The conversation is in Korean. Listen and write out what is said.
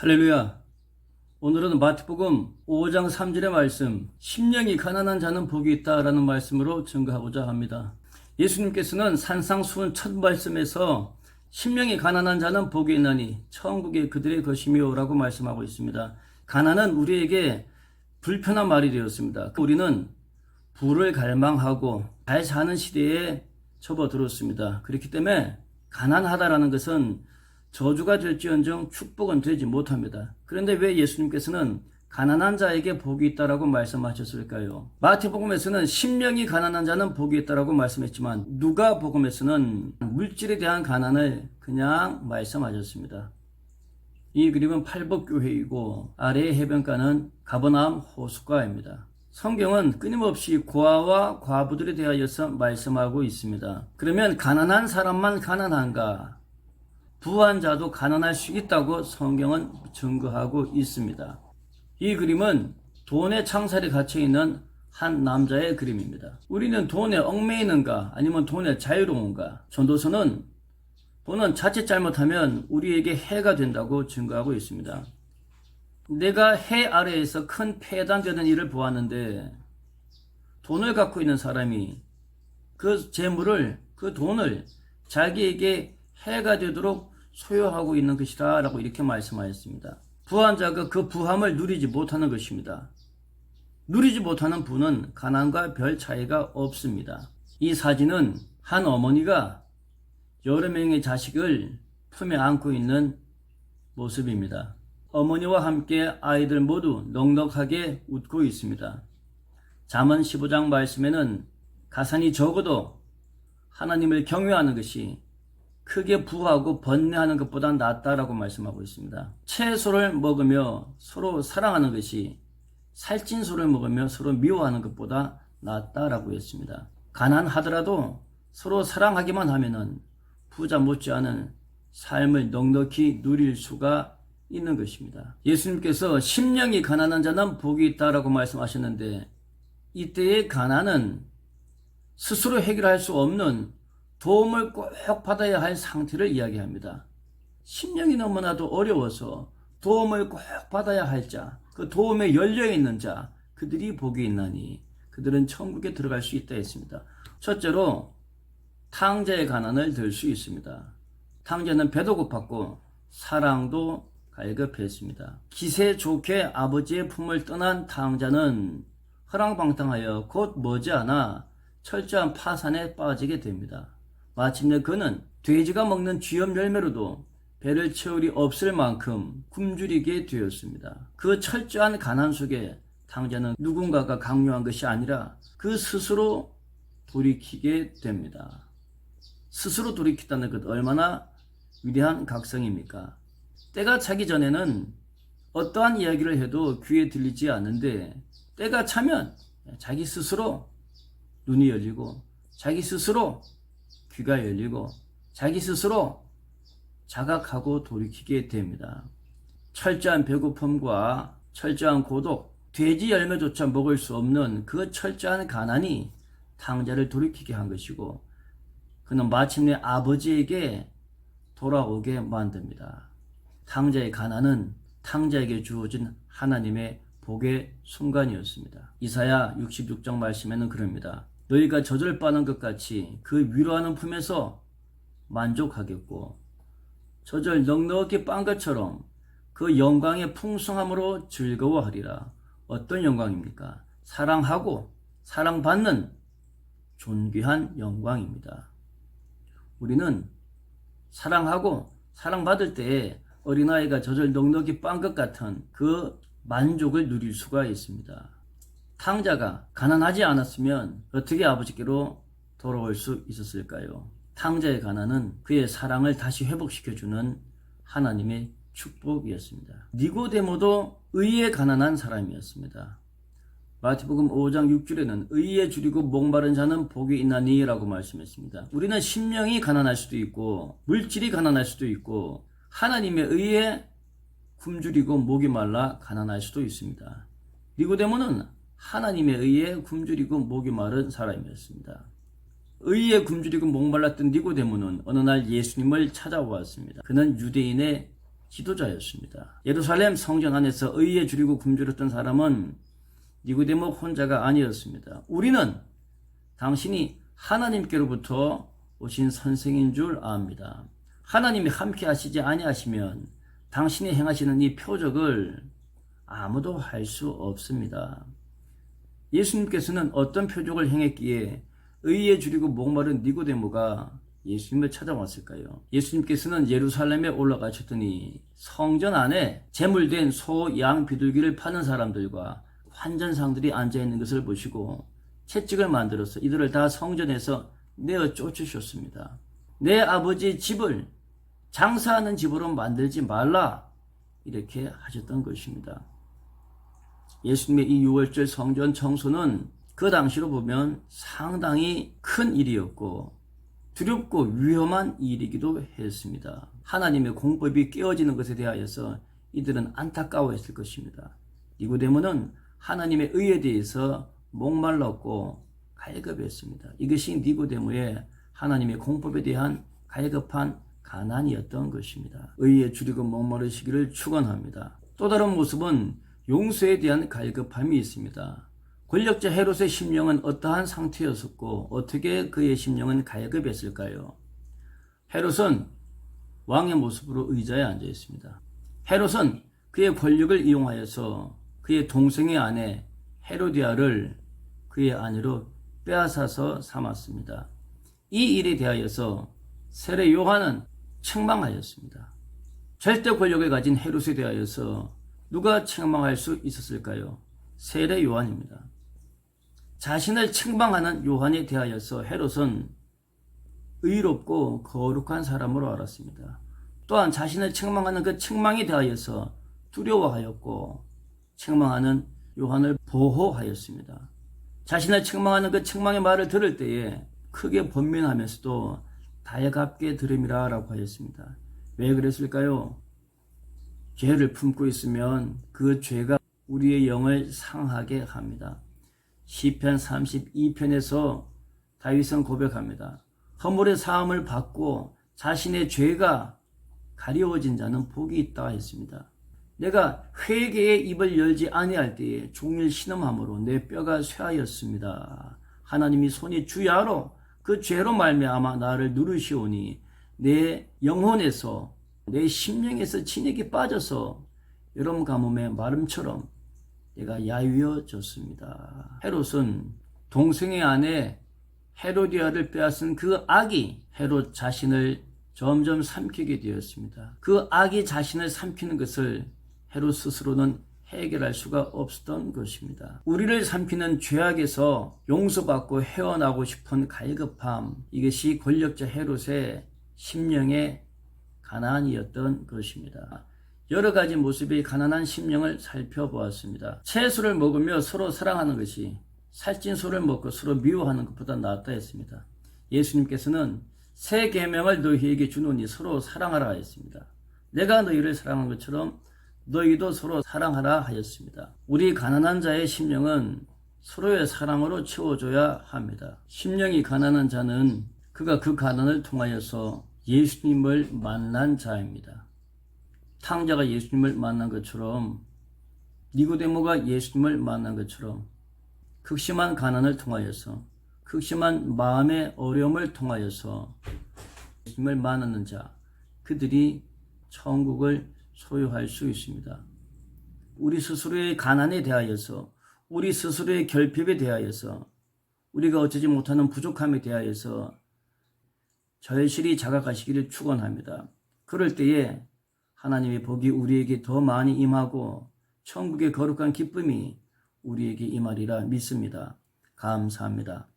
할렐루야. 오늘은 마태복음 5장 3절의 말씀, 심령이 가난한 자는 복이 있다라는 말씀으로 증거하고자 합니다. 예수님께서는 산상수훈 첫 말씀에서 심령이 가난한 자는 복이 있나니 천국이 그들의 것이며라고 말씀하고 있습니다. 가난은 우리에게 불편한 말이 되었습니다. 우리는 부를 갈망하고 잘 사는 시대에 접어들었습니다. 그렇기 때문에 가난하다라는 것은 저주가 될지언정 축복은 되지 못합니다. 그런데 왜 예수님께서는 가난한 자에게 복이 있다라고 말씀하셨을까요? 마태복음에서는 심령이 가난한 자는 복이 있다라고 말씀했지만 누가복음에서는 물질에 대한 가난을 그냥 말씀하셨습니다. 이 그림은 팔복교회이고 아래의 해변가는 가버나움 호숫가입니다. 성경은 끊임없이 고아와 과부들에 대하여서 말씀하고 있습니다. 그러면 가난한 사람만 가난한가? 부한 자도 가난할 수 있다고 성경은 증거하고 있습니다. 이 그림은 돈의 창살에 갇혀 있는 한 남자의 그림입니다. 우리는 돈에 얽매이는가 아니면 돈에 자유로운가? 전도서는 돈은 자칫 잘못하면 우리에게 해가 된다고 증거하고 있습니다. 내가 해 아래에서 큰 폐단되는 일을 보았는데 돈을 갖고 있는 사람이 그 재물을 그 돈을 자기에게 해가 되도록 소유하고 있는 것이다 라고 이렇게 말씀하였습니다. 부한 자가 그 부함을 누리지 못하는 것입니다. 누리지 못하는 부는 가난과 별 차이가 없습니다. 이 사진은 한 어머니가 여러 명의 자식을 품에 안고 있는 모습입니다. 어머니와 함께 아이들 모두 넉넉하게 웃고 있습니다. 잠언 15장 말씀에는 가산이 적어도 하나님을 경외하는 것이 크게 부하고 번뇌하는 것보다 낫다라고 말씀하고 있습니다. 채소를 먹으며 서로 사랑하는 것이 살찐 소를 먹으며 서로 미워하는 것보다 낫다라고 했습니다. 가난하더라도 서로 사랑하기만 하면은 부자 못지않은 삶을 넉넉히 누릴 수가 있는 것입니다. 예수님께서 심령이 가난한 자는 복이 있다라고 말씀하셨는데 이때의 가난은 스스로 해결할 수 없는 도움을 꼭 받아야 할 상태를 이야기합니다. 심령이 너무나도 어려워서 도움을 꼭 받아야 할 자, 그 도움에 열려 있는 자, 그들이 복이 있나니 그들은 천국에 들어갈 수 있다 했습니다. 첫째로 탕자의 가난을 들 수 있습니다. 탕자는 배도 고팠고 사랑도 갈급했습니다. 기세 좋게 아버지의 품을 떠난 탕자는 허랑방탕하여 곧 머지않아 철저한 파산에 빠지게 됩니다. 마침내 그는 돼지가 먹는 쥐염 열매로도 배를 채울이 없을 만큼 굶주리게 되었습니다. 그 철저한 가난 속에 탕자는 누군가가 강요한 것이 아니라 그 스스로 돌이키게 됩니다. 스스로 돌이켰다는 것 얼마나 위대한 각성입니까? 때가 차기 전에는 어떠한 이야기를 해도 귀에 들리지 않는데 때가 차면 자기 스스로 눈이 열리고 자기 스스로 귀가 열리고 자기 스스로 자각하고 돌이키게 됩니다. 철저한 배고픔과 철저한 고독, 돼지 열매조차 먹을 수 없는 그 철저한 가난이 탕자를 돌이키게 한 것이고 그는 마침내 아버지에게 돌아오게 만듭니다. 탕자의 가난은 탕자에게 주어진 하나님의 복의 순간이었습니다. 이사야 66장 말씀에는 그럽니다. 너희가 젖을 빠는 것 같이 그 위로하는 품에서 만족하겠고 젖을 넉넉히 빤 것처럼 그 영광의 풍성함으로 즐거워하리라. 어떤 영광입니까? 사랑하고 사랑받는 존귀한 영광입니다. 우리는 사랑하고 사랑받을 때에 어린아이가 젖을 넉넉히 빤 것 같은 그 만족을 누릴 수가 있습니다. 탕자가 가난하지 않았으면 어떻게 아버지께로 돌아올 수 있었을까요? 탕자의 가난은 그의 사랑을 다시 회복시켜주는 하나님의 축복이었습니다. 니고데모도 의에 가난한 사람이었습니다. 마태복음 5장 6절에는 의에 줄이고 목마른 자는 복이 있나니 라고 말씀했습니다. 우리는 심령이 가난할 수도 있고 물질이 가난할 수도 있고 하나님의 의에 굶주리고 목이 말라 가난할 수도 있습니다. 니고데모는 하나님에 의해 굶주리고 목이 마른 사람이었습니다. 의에 굶주리고 목말랐던 니고데모는 어느 날 예수님을 찾아왔습니다. 그는 유대인의 지도자였습니다. 예루살렘 성전 안에서 의에 줄이고 굶주렸던 사람은 니고데모 혼자가 아니었습니다. 우리는 당신이 하나님께로부터 오신 선생인 줄 압니다. 하나님이 함께 하시지 아니하시면 당신이 행하시는 이 표적을 아무도 할 수 없습니다. 예수님께서는 어떤 표적을 행했기에 의에 줄이고 목마른 니고데모가 예수님을 찾아왔을까요? 예수님께서는 예루살렘에 올라가셨더니 성전 안에 재물된 소, 양, 비둘기를 파는 사람들과 환전상들이 앉아 있는 것을 보시고 채찍을 만들어서 이들을 다 성전에서 내어 쫓으셨습니다. 내 아버지 집을 장사하는 집으로 만들지 말라 이렇게 하셨던 것입니다. 예수님의 이 6월절 성전 청소는 그 당시로 보면 상당히 큰 일이었고 두렵고 위험한 일이기도 했습니다. 하나님의 공법이 깨어지는 것에 대하여서 이들은 안타까워했을 것입니다. 니고데모는 하나님의 의에 대해서 목말랐고 갈급했습니다. 이것이 니고데모의 하나님의 공법에 대한 갈급한 가난이었던 것입니다. 의에 줄이고 목마르시기를 축원합니다. 또 다른 모습은 용서에 대한 갈급함이 있습니다. 권력자 헤롯의 심령은 어떠한 상태였었고 어떻게 그의 심령은 갈급했을까요? 헤롯은 왕의 모습으로 의자에 앉아 있습니다. 헤롯은 그의 권력을 이용하여서 그의 동생의 아내 헤로디아를 그의 아내로 빼앗아서 삼았습니다. 이 일에 대하여서 세례 요한은 책망하였습니다. 절대 권력을 가진 헤롯에 대하여서 누가 책망할 수 있었을까요? 세례 요한입니다. 자신을 책망하는 요한에 대하여서 헤롯은 의롭고 거룩한 사람으로 알았습니다. 또한 자신을 책망하는 그 책망에 대하여서 두려워하였고 책망하는 요한을 보호하였습니다. 자신을 책망하는 그 책망의 말을 들을 때에 크게 번민하면서도 달갑게 들음이라 라고 하였습니다. 왜 그랬을까요? 죄를 품고 있으면 그 죄가 우리의 영을 상하게 합니다. 시편 32편에서 다윗은 고백합니다. 허물의 사함을 받고 자신의 죄가 가려워진 자는 복이 있다 했습니다. 내가 회개의 입을 열지 아니할 때에 종일 신음함으로 내 뼈가 쇠하였습니다. 하나님이 손이 주야로 그 죄로 말미암아 나를 누르시오니 내 영혼에서 내 심령에서 진액이 빠져서 여름 가뭄의 마름처럼 내가 야위어졌습니다. 헤롯은 동생의 아내 헤로디아를 빼앗은 그 악이 헤롯 자신을 점점 삼키게 되었습니다. 그 악이 자신을 삼키는 것을 헤롯 스스로는 해결할 수가 없었던 것입니다. 우리를 삼키는 죄악에서 용서받고 헤어나고 싶은 갈급함, 이것이 권력자 헤롯의 심령의 가난이었던 것입니다. 여러 가지 모습의 가난한 심령을 살펴보았습니다. 채소를 먹으며 서로 사랑하는 것이 살찐 소를 먹고 서로 미워하는 것보다 낫다 했습니다. 예수님께서는 새 계명을 너희에게 주노니 서로 사랑하라 했습니다. 내가 너희를 사랑한 것처럼 너희도 서로 사랑하라 하였습니다. 우리 가난한 자의 심령은 서로의 사랑으로 채워줘야 합니다. 심령이 가난한 자는 그가 그 가난을 통하여서 예수님을 만난 자입니다. 탕자가 예수님을 만난 것처럼 니고데모가 예수님을 만난 것처럼 극심한 가난을 통하여서 극심한 마음의 어려움을 통하여서 예수님을 만나는 자 그들이 천국을 소유할 수 있습니다. 우리 스스로의 가난에 대하여서 우리 스스로의 결핍에 대하여서 우리가 어쩌지 못하는 부족함에 대하여서 절실히 자각하시기를 축원합니다. 그럴 때에 하나님의 복이 우리에게 더 많이 임하고 천국의 거룩한 기쁨이 우리에게 임하리라 믿습니다. 감사합니다.